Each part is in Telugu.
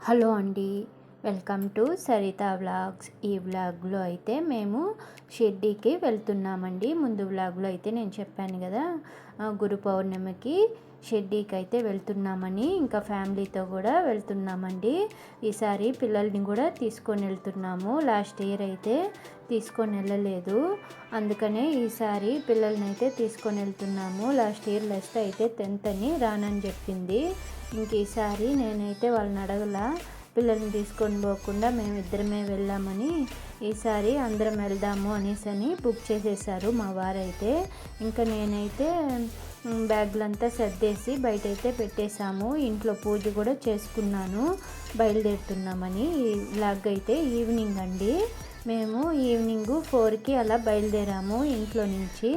హలో అండి వెల్కమ్ టు సరిత వ్లాగ్స్. ఈ వ్లాగ్లో అయితే మేము షిర్డీకి వెళ్తున్నామండి. ముందు వ్లాగ్లో అయితే నేను చెప్పాను కదా గురు పౌర్ణమికి షిర్డీకి అయితే వెళ్తున్నామని ఇంకా ఫ్యామిలీతో కూడా వెళ్తున్నామండి. ఈసారి పిల్లల్ని కూడా తీసుకొని వెళ్తున్నాము. లాస్ట్ ఇయర్ అయితే తీసుకొని వెళ్ళలేదు. అందుకనే ఈసారి పిల్లల్ని అయితే తీసుకొని వెళ్తున్నాము. లాస్ట్ ఇయర్ లెస్ట్ అయితే టెన్త్ అని రానని చెప్పింది. ఇంక ఈసారి నేనైతే వాళ్ళని అడగలా పిల్లల్ని తీసుకొని పోకుండా మేము ఇద్దరమే వెళ్ళామని ఈసారి అందరం వెళ్దాము అనేసి అని బుక్ చేసేసారు మా వారైతే. ఇంకా నేనైతే బ్యాగులంతా సర్దేసి బయట అయితే పెట్టేశాము. ఇంట్లో పూజ కూడా చేసుకున్నాను. బయలుదేరుతున్నామని. లాగ్ అయితే ఈవినింగ్ అండి. మేము ఈవినింగ్ ఫోర్కి అలా బయలుదేరాము ఇంట్లో నుంచి.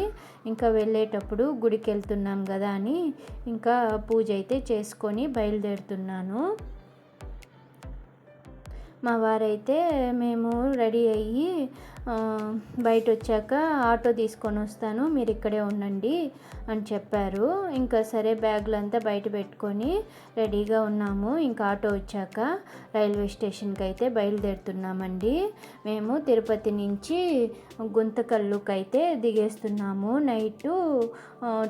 ఇంకా వెళ్ళేటప్పుడు గుడికి వెళ్తున్నాం కదా అని ఇంకా పూజ అయితే చేసుకొని బయలుదేరుతున్నాను. మా వారైతే మేము రెడీ అయ్యి బయట వచ్చాక ఆటో తీసుకొని వస్తాను మీరు ఇక్కడే ఉండండి అని చెప్పారు. ఇంకా సరే బ్యాగులంతా బయట పెట్టుకొని రెడీగా ఉన్నాము. ఇంకా ఆటో వచ్చాక రైల్వే స్టేషన్కి అయితే బయలుదేరుతున్నామండి. మేము తిరుపతి నుంచి గుంతకల్లుకి అయితే దిగేస్తున్నాము. నైటు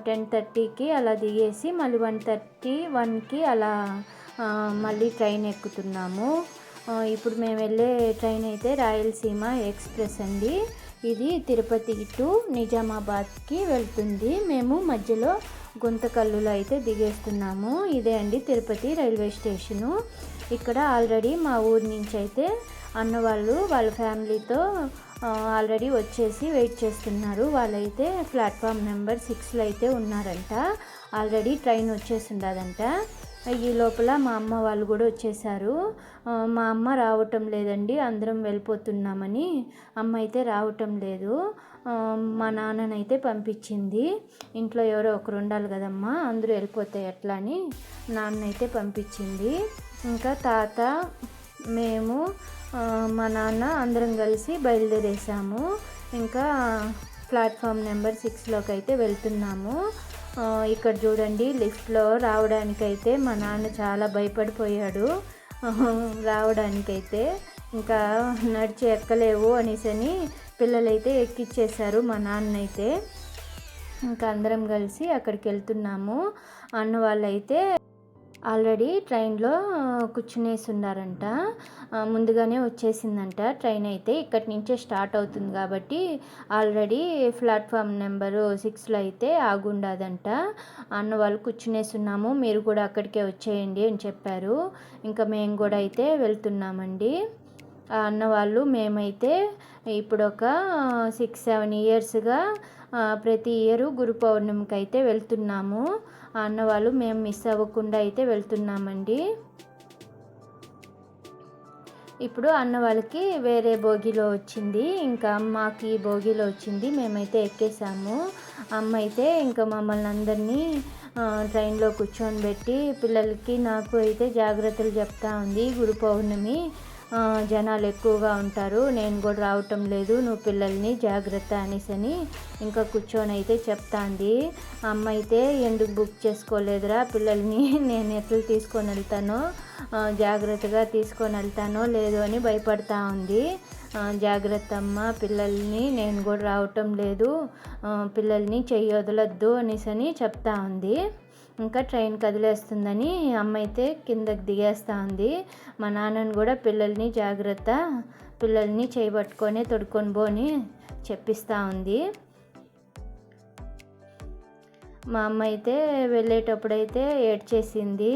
టెన్ థర్టీకి అలా దిగేసి మళ్ళీ వన్ థర్టీ వన్కి అలా మళ్ళీ ట్రైన్ ఎక్కుతున్నాము. ఇప్పుడు మేము వెళ్ళే ట్రైన్ అయితే రాయలసీమ ఎక్స్ప్రెస్ అండి. ఇది తిరుపతి టు నిజామాబాద్కి వెళ్తుంది. మేము మధ్యలో గుంతకల్లులో అయితే దిగేస్తున్నాము. ఇదే అండి తిరుపతి రైల్వే స్టేషను. ఇక్కడ ఆల్రెడీ మా ఊరి నుంచి అయితే అన్న వాళ్ళు వాళ్ళ ఫ్యామిలీతో ఆల్రెడీ వచ్చేసి వెయిట్ చేస్తున్నారు. వాళ్ళైతే ప్లాట్ఫామ్ నెంబర్ సిక్స్లో అయితే ఉన్నారంట. ఆల్రెడీ ట్రైన్ వచ్చేసి ఉండదంట. ఈ లోపల మా అమ్మ వాళ్ళు కూడా వచ్చేసారు. మా అమ్మ రావటం లేదండి అందరం వెళ్ళిపోతున్నామని. అమ్మ అయితే రావటం లేదు. మా నాన్ననైతే పంపించింది. ఇంట్లో ఎవరో ఒకరు ఉండాలి కదమ్మా అందరూ వెళ్ళిపోతే ఎట్లా అని నాన్న అయితే పంపించింది. ఇంకా తాత మేము మా నాన్న అందరం కలిసి బయలుదేరేసాము. ఇంకా ప్లాట్ఫామ్ నెంబర్ సిక్స్లోకి అయితే వెళ్తున్నాము. ఇక్కడ చూడండి లిఫ్ట్లో రావడానికైతే మా నాన్న చాలా భయపడిపోయాడు. రావడానికైతే ఇంకా నడిచి ఎక్కలేవు అనేసని పిల్లలైతే ఎక్కిచ్చేశారు మా నాన్న అయితే ఇంకా అందరం కలిసి అక్కడికి వెళ్తున్నాము. అన్న వాళ్ళైతే ఆల్రెడీ ట్రైన్లో కూర్చునేసి ఉన్నారంట ముందుగానే వచ్చేసిందంట. ట్రైన్ అయితే ఇక్కడి నుంచే స్టార్ట్ అవుతుంది కాబట్టి ఆల్రెడీ ప్లాట్ఫామ్ నెంబరు సిక్స్లో అయితే ఆగుండదంట. అన్న వాళ్ళు కూర్చునేసి ఉన్నాము మీరు కూడా అక్కడికే వచ్చేయండి అని చెప్పారు. ఇంకా మేము కూడా అయితే వెళ్తున్నామండి. ఆ అన్న వాళ్ళు మేమైతే ఇప్పుడు ఒక సిక్స్ సెవెన్ ఇయర్స్గా ప్రతి ఇయర్ గురు పౌర్ణమికి అయితే వెళ్తున్నాము అన్నవాళ్ళు అన్న వాళ్ళు మేము మిస్ అవ్వకుండా అయితే వెళ్తున్నామండి. ఇప్పుడు అన్న వాళ్ళకి వేరే భోగిలో వచ్చింది. ఇంకా అమ్మకి భోగిలో వచ్చింది. మేమైతే ఎక్కేసాము. అమ్మ అయితే ఇంకా మమ్మల్ని అందరినీ ట్రైన్లో కూర్చొని పెట్టి పిల్లలకి నాకు అయితే జాగ్రత్తలు చెప్తా ఉంది. గురు పౌర్ణమి జనాలు ఎక్కువగా ఉంటారు. నేను కూడా రావటం లేదు. నువ్వు పిల్లల్ని జాగ్రత్త అనేసని ఇంకా కూర్చొని అయితే చెప్తాంది. అమ్మ అయితే ఎందుకు బుక్ చేసుకోలేదురా పిల్లల్ని? నేను ఎట్లా తీసుకొని వెళ్తానో జాగ్రత్తగా తీసుకొని వెళ్తానో లేదో అని భయపడతా ఉంది. జాగ్రత్త అమ్మ పిల్లల్ని నేను కూడా రావటం లేదు. పిల్లల్ని చెయ్యి వదలొద్దు అని చెప్తా ఉంది. ఇంకా ట్రైన్ కదిలేస్తుందని అమ్మ అయితే కిందకి దిగేస్తూ ఉంది. మా నాన్నని కూడా పిల్లల్ని జాగ్రత్త పిల్లల్ని చేయబట్టుకొని తొడుకొని పోని చెప్పిస్తూ ఉంది. మా అమ్మ అయితే వెళ్ళేటప్పుడైతే ఏడ్చేసింది.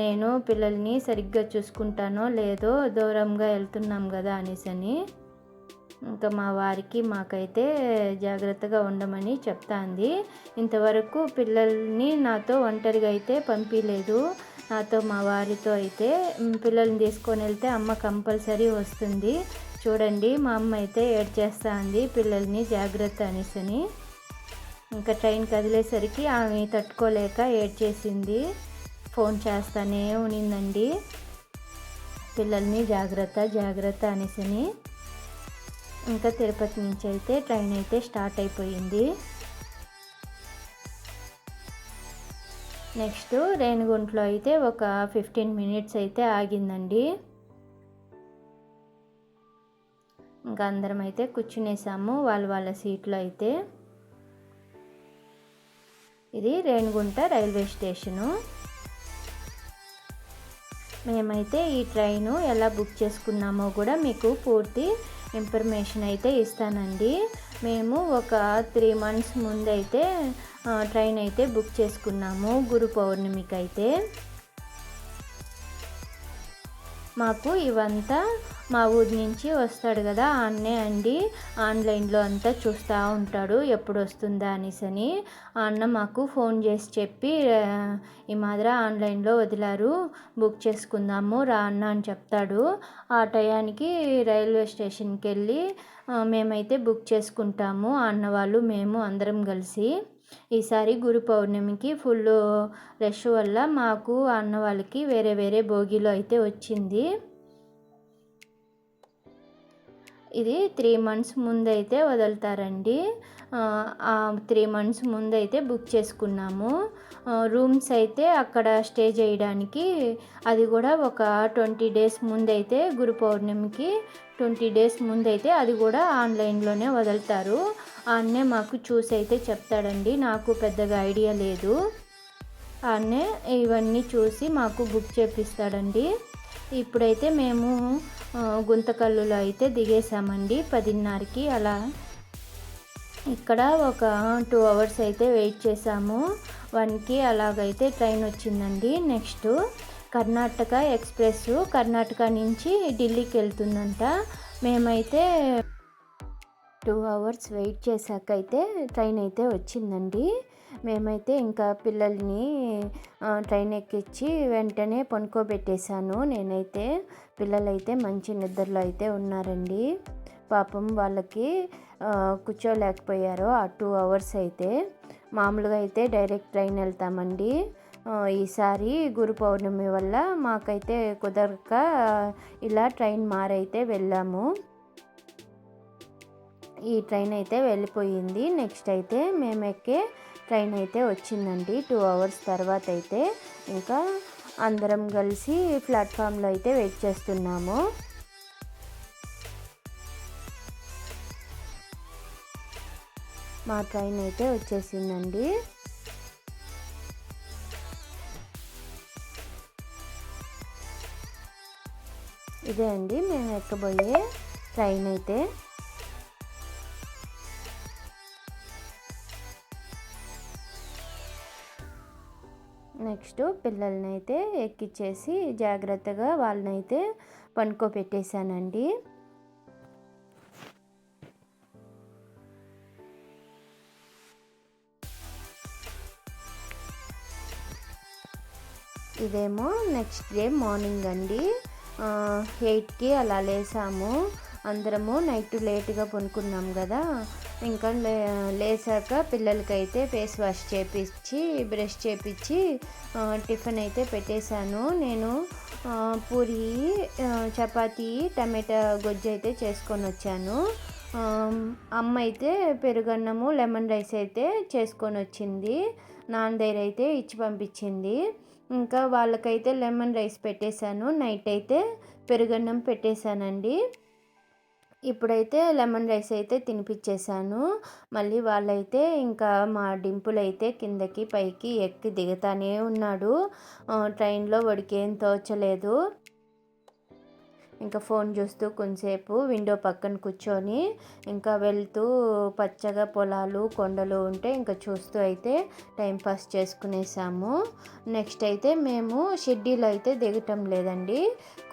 నేను పిల్లల్ని సరిగ్గా చూసుకుంటానో లేదో దూరంగా వెళ్తున్నాం కదా అనేసి అని ఇంకా మా వారికి మాకైతే జాగ్రత్తగా ఉండమని చెప్తాంది. ఇంతవరకు పిల్లల్ని నాతో ఒంటరిగా అయితే పంపించలేదు నాతో మా వారితో అయితే పిల్లల్ని తీసుకొని వెళ్తే అమ్మ కంపల్సరీ వస్తుంది. చూడండి మా అమ్మ అయితే ఏడ్చేస్తా ఉంది పిల్లల్ని జాగ్రత్త అనేసని ఇంకా ట్రైన్ కదిలేసరికి ఆమె తట్టుకోలేక ఏడ్చేసింది. ఫోన్ చేస్తానే ఉనిందండి. పిల్లల్ని జాగ్రత్త జాగ్రత్త అనేసని ఇంకా తిరుపతి నుంచి అయితే ట్రైన్ అయితే స్టార్ట్ అయిపోయింది. నెక్స్ట్ రేణిగుంట్లో అయితే ఒక ఫిఫ్టీన్ మినిట్స్ అయితే ఆగిందండి. ఇంకా అందరం అయితే కూర్చునేసాము వాళ్ళ వాళ్ళ సీట్లో అయితే. ఇది రేణిగుంట రైల్వే స్టేషను. మేమైతే ఈ ట్రైను ఎలా బుక్ చేసుకున్నామో కూడా మీకు పూర్తి ఇన్ఫర్మేషన్ అయితే ఇస్తానండి. మేము ఒక త్రీ మంత్స్ ముందైతే ట్రైన్ అయితే బుక్ చేసుకున్నాము గురు పౌర్ణమికి అయితే మాకు ఇవంతా మా ఊరి నుంచి వస్తాడు కదా అన్నే అండి. ఆన్లైన్లో అంతా చూస్తూ ఉంటాడు ఎప్పుడు వస్తుందా అనేసి అని. అన్న మాకు ఫోన్ చేసి చెప్పి ఈ మాదిర ఆన్లైన్లో వదిలారు బుక్ చేసుకుందాము రా అన్న అని చెప్తాడు. ఆ టయానికి రైల్వే స్టేషన్కి వెళ్ళి మేమైతే బుక్ చేసుకుంటాము అన్న వాళ్ళు మేము అందరం కలిసి. ఈసారి గురు పౌర్ణమికి ఫుల్ రష్ వల్ల మాకు అన్న వాళ్ళకి వేరే వేరే భోగిలో అయితే వచ్చింది. ఇది త్రీ మంత్స్ ముందైతే వదులుతారండి. త్రీ మంత్స్ ముందైతే బుక్ చేసుకున్నాము. రూమ్స్ అయితే అక్కడ స్టే చేయడానికి అది కూడా ఒక ట్వంటీ డేస్ ముందైతే గురు పౌర్ణమికి ట్వంటీ డేస్ ముందైతే అది కూడా ఆన్లైన్లోనే వదులుతారు. అన్నే మాకు చూసి అయితే చెప్తాడండి. నాకు పెద్దగా ఐడియా లేదు. అన్నే ఇవన్నీ చూసి మాకు బుక్ చేపిస్తాడండి. ఇప్పుడైతే మేము గుంతకల్లులో అయితే దిగేసామండి పదిన్నరకి అలా. ఇక్కడ ఒక టూ అవర్స్ అయితే వెయిట్ చేసాము వన్కి అలాగైతే ట్రైన్ వచ్చిందండి. నెక్స్ట్ కర్ణాటక ఎక్స్ప్రెస్ కర్ణాటక నుంచి ఢిల్లీకి వెళ్తుందంట. మేమైతే టూ అవర్స్ వెయిట్ చేశాక అయితే ట్రైన్ అయితే వచ్చిందండి. మేమైతే ఇంకా పిల్లల్ని ట్రైన్ ఎక్కించి వెంటనే పనుకోబెట్టేశాను. నేనైతే పిల్లలైతే మంచి నిద్రలో అయితే ఉన్నారండి. పాపం వాళ్ళకి కూర్చోలేకపోయారు ఆ టూ అవర్స్ అయితే. మామూలుగా అయితే డైరెక్ట్ ట్రైన్ వెళ్తామండి. ఈసారి గురు పౌర్ణమి వల్ల మాకైతే కుదరక ఇలా ట్రైన్ మారైతే వెళ్ళాము. ఈ ట్రైన్ అయితే వెళ్ళిపోయింది. నెక్స్ట్ అయితే మేము ఎక్కే ట్రైన్ అయితే వచ్చిందండి. టూ అవర్స్ తర్వాత అయితే ఇంకా అందరం కలిసి ప్లాట్ఫామ్లో అయితే వెయిట్ చేస్తున్నాము. మా ట్రైన్ అయితే వచ్చేసిందండి. ఇదే అండి మేము ఎక్కబోయే ట్రైన్ అయితే. నెక్స్ట్ పిల్లల్ని అయితే ఎక్కిచ్చేసి జాగ్రత్తగా వాళ్ళనైతే పనుకోబెట్టేశానండి ఇదేమో నెక్స్ట్ డే మార్నింగ్ అండి. ఎయిట్కి అలా లేసాము. అందరము నైట్ లేట్గా పనుకున్నాం కదా. ఇంకా లే లేసాక పిల్లలకైతే ఫేస్ వాష్ చేపించి బ్రష్ చేపించి టిఫిన్ అయితే పెట్టేశాను. నేను పూరి చపాతీ టమాటా గొజ్జు అయితే చేసుకొని వచ్చాను. అమ్మ అయితే పెరుగన్నము లెమన్ రైస్ అయితే చేసుకొని వచ్చింది. నాన్న దగ్గర అయితే ఇచ్చి పంపించింది. ఇంకా వాళ్ళకైతే లెమన్ రైస్ పెట్టేశాను. నైట్ అయితే పెరుగన్నం పెట్టేశానండి. ఇప్పుడైతే లెమన్ రైస్ అయితే తినిపించేశాను మళ్ళీ వాళ్ళైతే ఇంకా మా డింపుల్ అయితే కిందకి పైకి ఎక్కి దిగుతానే ఉన్నాడు. ట్రైన్లో వాడికి ఏం తోచలేదు. ఇంకా ఫోన్ చూస్తూ కొంచెంసేపు విండో పక్కన కూర్చొని ఇంకా వెళ్తూ పచ్చగా పొలాలు కొండలు ఉంటే ఇంకా చూస్తూ అయితే టైంపాస్ చేసుకునేసాము. నెక్స్ట్ అయితే మేము షెడ్యూల్ అయితే దిగటం లేదండి.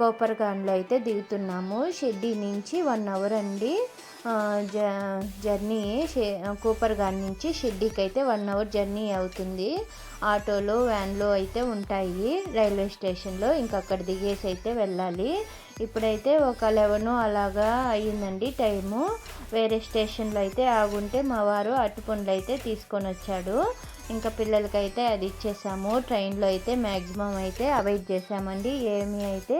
కోపర్గాన్లో అయితే దిగుతున్నాము. షెడ్డీ నుంచి వన్ అవర్ అండి. జ జర్నీ కూపర్గాన్ నుంచి షెడ్డీకి అయితే వన్ అవర్ జర్నీ అవుతుంది. ఆటోలో వ్యాన్లో అయితే ఉంటాయి. రైల్వే స్టేషన్లో ఇంకా అక్కడ దిగేసి అయితే వెళ్ళాలి. ఇప్పుడైతే ఒక లెవెన్ అలాగా అయ్యిందండి టైము. వేరే స్టేషన్లో అయితే ఆగుంటే మా వారు అట్టుపండ్లు అయితే తీసుకొని వచ్చాడు. ఇంకా పిల్లలకైతే అది ఇచ్చేసాము. ట్రైన్లో అయితే మ్యాక్సిమం అయితే అవాయిడ్ చేసామండి ఏమీ అయితే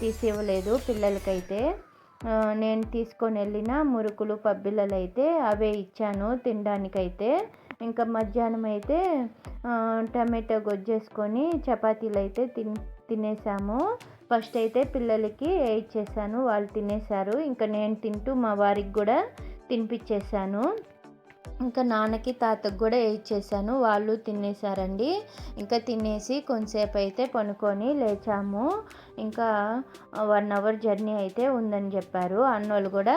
తీసి ఇవ్వలేదు పిల్లలకైతే నేను తీసుకొని వెళ్ళిన మురుకులు పబ్బిళ్ళలు అయితే అవే ఇచ్చాను తినడానికైతే. ఇంకా మధ్యాహ్నం అయితే టమాటో గొజ్జేసుకొని చపాతీలు అయితే తిన్ తినేసాము. ఫస్ట్ అయితే పిల్లలకి ఇచ్చేసాను వాళ్ళు తినేశారు. ఇంకా నేను తింటూ మా వారికి కూడా తినిపించేశాను ఇంకా నాన్నకి తాతకు కూడా ఇచ్చేసాను వాళ్ళు తినేసారండి ఇంకా తినేసి కొంతసేపు అయితే పనుకొని లేచాము. ఇంకా వన్ అవర్ జర్నీ అయితే ఉందని చెప్పారు. అన్నోళ్ళు కూడా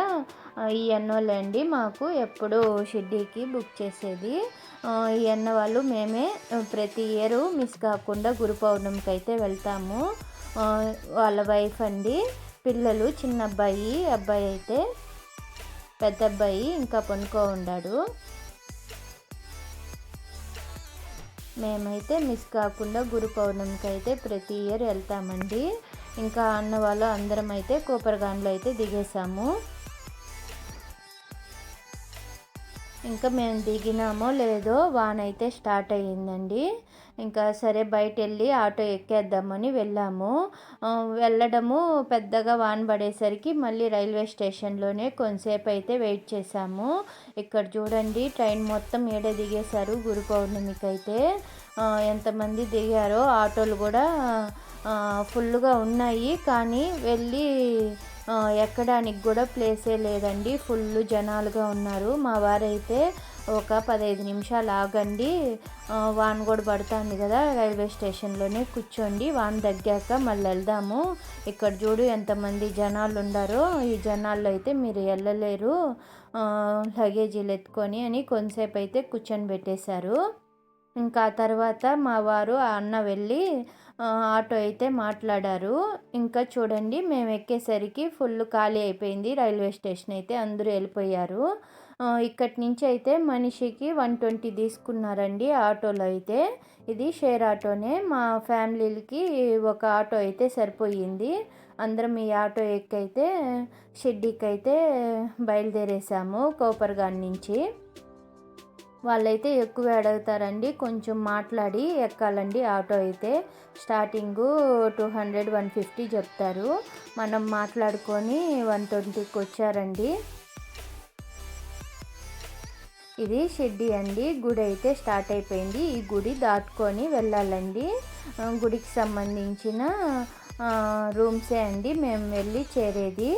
ఈ అన్నోళ్ళు అండి మాకు ఎప్పుడు షిడ్డీకి బుక్ చేసేది. ఈ అన్న వాళ్ళు మేమే ప్రతి ఇయర్ మిస్ కాకుండా గురు పౌర్ణమికి అయితే వెళ్తాము. వాళ్ళ వైఫ్ అండి. పిల్లలు చిన్న అబ్బాయి అబ్బాయి అయితే పెద్ద అబ్బాయి ఇంకా పనుకో ఉన్నాడు మేమైతే మిస్ కాకుండా గురు పౌర్ణమికి అయితే ప్రతి ఇయర్ వెళ్తామండి. ఇంకా అన్న వాళ్ళు అందరం అయితే కోపరగాన్లో అయితే దిగేసాము ఇంకా మేము దిగినామో లేదో వానైతే స్టార్ట్ అయ్యిందండి. ఇంకా సరే బయట వెళ్ళి ఆటో ఎక్కేద్దామని వెళ్ళాము. వెళ్ళడము పెద్దగా వాన పడేసరికి మళ్ళీ రైల్వే స్టేషన్లోనే కొంతసేపు అయితే వెయిట్ చేసాము ఇక్కడ చూడండి ట్రైన్ మొత్తం ఏడే దిగేశారు గురు పౌర్ణమికి అయితే ఎంతమంది దిగారో ఆటోలు కూడా ఫుల్గా ఉన్నాయి. కానీ వెళ్ళి ఎక్కడానికి కూడా ప్లేసే లేదండి. ఫుల్ జనాలుగా ఉన్నారు మా వారైతే. ఒక పదహైదు నిమిషాలు ఆగండి. వాన కూడా పడుతుంది కదా రైల్వే స్టేషన్లోనే కూర్చోండి. వాన తగ్గాక మళ్ళీ వెళ్దాము. ఇక్కడ చూడు ఎంతమంది జనాలు ఉండారో. ఈ జనాల్లో అయితే మీరు వెళ్ళలేరు. లగేజీలు ఎత్తుకొని అని కొంతసేపు అయితే కూర్చొని పెట్టేశారు. ఇంకా తర్వాత మా వారు ఆ అన్న వెళ్ళి ఆటో అయితే మాట్లాడారు. ఇంకా చూడండి మేము ఎక్కేసరికి ఫుల్ ఖాళీ అయిపోయింది. రైల్వే స్టేషన్ అయితే అందరూ వెళ్ళిపోయారు. ఇక్కడి నుంచి అయితే మనిషికి వన్ ట్వంటీ తీసుకున్నారండి ఆటోలో అయితే. ఇది షేర్ ఆటోనే. మా ఫ్యామిలీలకి ఒక ఆటో అయితే సరిపోయింది. అందరం ఈ ఆటో ఎక్కైతే షెడ్డీకి అయితే బయలుదేరేసాము కోపర్గాన్ నుంచి. వాళ్ళైతే ఎక్కువ అడుగుతారండి. కొంచెం మాట్లాడి ఎక్కాలండి ఆటో అయితే. Starting two hundred one fifty చెప్తారు. మనం మాట్లాడుకొని వన్ ట్వంటీకి వచ్చారండి. ఇది షెడ్డి అండి. గుడి అయితే స్టార్ట్ అయిపోయింది. ఈ గుడి దాటుకొని వెళ్ళాలండి. గుడికి సంబంధించిన రూమ్సే అండి. మేము వెళ్ళి చేరేది.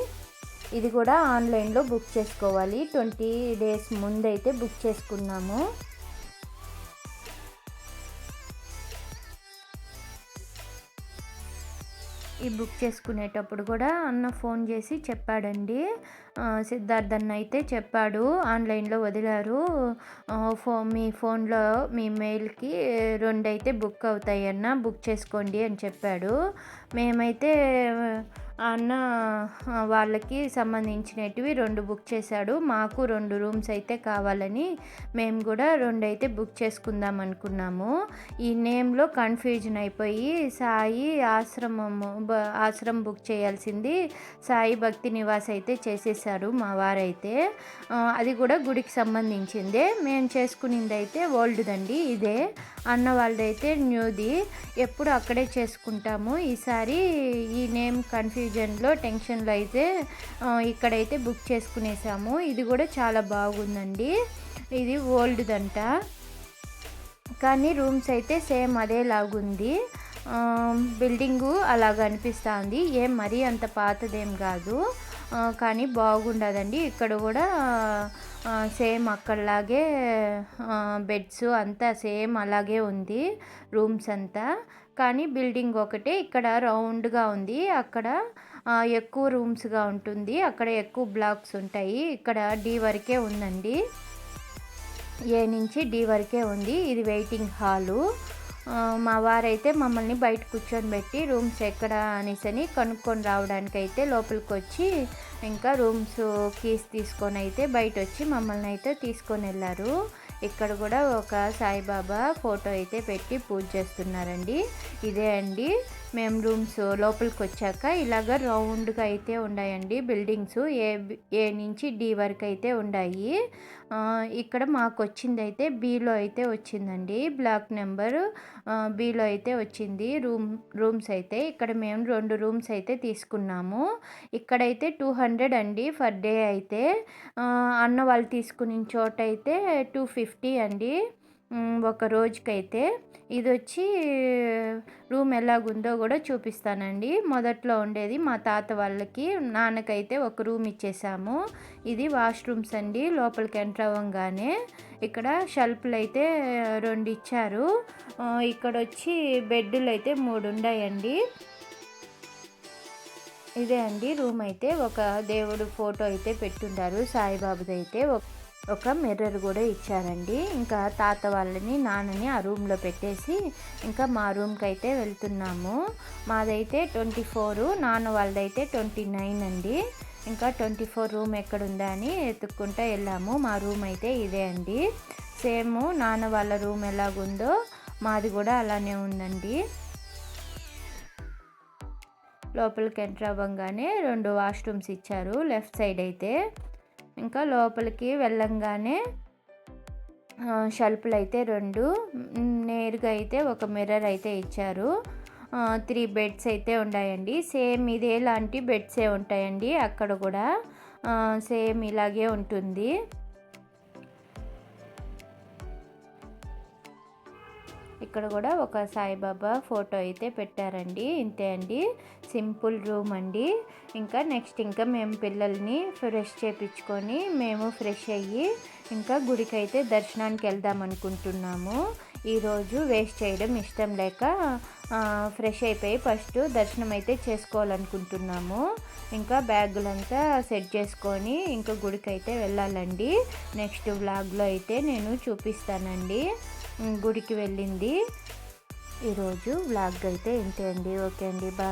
ఇది కూడా ఆన్లైన్లో బుక్ చేసుకోవాలి. ట్వంటీ డేస్ ముందైతే బుక్ చేసుకున్నాము. ఈ బుక్ చేసుకునేటప్పుడు కూడా అన్న ఫోన్ చేసి చెప్పాడండి. సిద్ధార్థ్ అన్న అయితే చెప్పాడు. ఆన్లైన్లో వదిలారు. ఫో మీ ఫోన్లో మీ మెయిల్కి రెండు అయితే బుక్ అవుతాయి అన్న బుక్ చేసుకోండి అని చెప్పాడు. మేమైతే అన్న వాళ్ళకి సంబంధించినటివి రెండు బుక్ చేశాడు. మాకు రెండు రూమ్స్ అయితే కావాలని మేము కూడా రెండు అయితే బుక్ చేసుకుందాం అనుకున్నాము. ఈ నేమ్లో కన్ఫ్యూజన్ అయిపోయి సాయి ఆశ్రమము ఆశ్రమం బుక్ చేయాల్సింది. సాయి భక్తి నివాస్ అయితే చేసేసారు మా వారైతే. అది కూడా గుడికి సంబంధించిందే. మేము చేసుకునింది అయితే ఓల్డ్దండి ఇదే. అన్న వాళ్ళదైతే న్యూది. ఎప్పుడు అక్కడే చేసుకుంటాము. ఈసారి ఈ నేమ్ కన్ఫ్యూజ్ కన్ఫ్యూజన్లో టెన్షన్లో అయితే ఇక్కడైతే బుక్ చేసుకునేసాము. ఇది కూడా చాలా బాగుందండి. ఇది ఓల్డ్దంట. కానీ రూమ్స్ అయితే సేమ్ అదేలాగుంది బిల్డింగు అలాగ అనిపిస్తుంది. ఏం మరీ అంత పాతదేం కాదు. కానీ బాగుండదండి. ఇక్కడ కూడా సేమ్ అక్కడలాగే బెడ్స్ అంతా సేమ్ అలాగే ఉంది రూమ్స్ అంతా. కానీ బిల్డింగ్ ఒకటే. ఇక్కడ రౌండ్గా ఉంది. అక్కడ ఎక్కువ రూమ్స్గా ఉంటుంది. అక్కడ ఎక్కువ బ్లాక్స్ ఉంటాయి. ఇక్కడ డి వరకే ఉందండి. ఏ నుంచి డి వరకే ఉంది. ఇది వెయిటింగ్ హాలు. మా వారైతే మమ్మల్ని బయట కూర్చొని పెట్టి రూమ్స్ ఎక్కడ అనేసి అని కనుక్కొని రావడానికి అయితే లోపలికి వచ్చి ఇంకా రూమ్స్ కీస్ తీసుకొని అయితే బయట వచ్చి మమ్మల్ని అయితే తీసుకొని వెళ్ళారు. ఇక్కడ కూడా ఒక సాయిబాబా ఫోటో అయితే పెట్టి పూజ చేస్తున్నారండి. ఇదే అండి. మేము రూమ్స్ లోపలికి వచ్చాక ఇలాగ రౌండ్గా అయితే ఉన్నాయండి బిల్డింగ్స్. ఏ ఏ నుంచి డి వరకు అయితే ఉన్నాయి ఇక్కడ మాకు వచ్చింది అయితే బీలో అయితే వచ్చిందండి. బ్లాక్ నెంబర్ బీలో అయితే వచ్చింది. రూమ్ రూమ్స్ అయితే ఇక్కడ మేము రెండు రూమ్స్ అయితే తీసుకున్నాము. ఇక్కడైతే టూ హండ్రెడ్ అండి ఫర్ డే అయితే. అన్న వాళ్ళు తీసుకున్న చోట అయితే టూ ఫిఫ్టీ అండి. ఒక రోజుకైతే ఇది వచ్చి రూమ్ ఎలాగుందో కూడా చూపిస్తానండి. మొదట్లో ఉండేది మా తాత వాళ్ళకి నాన్నకైతే ఒక రూమ్ ఇచ్చేసాము. ఇది వాష్రూమ్స్ అండి లోపలికి ఎంటర్ అవ్వగానే. ఇక్కడ షెల్ఫ్లు అయితే రెండు ఇచ్చారు. ఇక్కడ వచ్చి బెడ్లు అయితే మూడు ఉన్నాయండి ఇదే అండి రూమ్ అయితే. ఒక దేవుడు ఫోటో అయితే పెట్టుంటారు సాయిబాబుది అయితే ఒక మిర్రర్ కూడా ఇచ్చారండి. ఇంకా తాత వాళ్ళని నాన్నని ఆ రూమ్లో పెట్టేసి ఇంకా మా రూమ్కి అయితే వెళ్తున్నాము. మాదైతే ట్వంటీ ఫోర్ నాన్న వాళ్ళదైతే ట్వంటీ నైన్ అండి. ఇంకా ట్వంటీ ఫోర్ రూమ్ ఎక్కడుందా అని ఎత్తుక్కుంటూ వెళ్ళాము. మా రూమ్ అయితే ఇదే అండి. సేమ్ నాన్న వాళ్ళ రూమ్ ఎలాగుందో మాది కూడా అలానే ఉందండి. లోపలికి ఎంటర్ అవ్వగానే రెండు వాష్రూమ్స్ ఇచ్చారు లెఫ్ట్ సైడ్ అయితే. ఇంకా లోపలికి వెళ్ళంగానే షెల్ఫ్లు అయితే రెండు నేరుగా అయితే ఒక మిర్రర్ అయితే ఇచ్చారు. త్రీ బెడ్స్ అయితే ఉన్నాయండి సేమ్ ఇదే లాంటి బెడ్సే ఉంటాయండి అక్కడ కూడా. సేమ్ ఇలాగే ఉంటుంది. ఇక్కడ కూడా ఒక సాయిబాబా ఫోటో అయితే పెట్టారండి. ఇంతే అండి. సింపుల్ రూమ్ అండి. ఇంకా నెక్స్ట్ ఇంకా మేము పిల్లల్ని ఫ్రెష్ చేపించుకొని మేము ఫ్రెష్ అయ్యి ఇంకా గుడికి అయితే దర్శనానికి వెళ్దాం అనుకుంటున్నాము. ఈరోజు వేస్ట్ చేయడం ఇష్టం లేక ఫ్రెష్ అయిపోయి ఫస్ట్ దర్శనం అయితే చేసుకోవాలనుకుంటున్నాము. ఇంకా బ్యాగులంతా సెట్ చేసుకొని ఇంకా గుడికి అయితే వెళ్ళాలండి. నెక్స్ట్ వ్లాగ్లో అయితే నేను చూపిస్తానండి. గుడికి వెళ్ళింది. ఈరోజు బ్లాగ్ అయితే ఇంతే అండి. ఓకే అండి. బాయ్.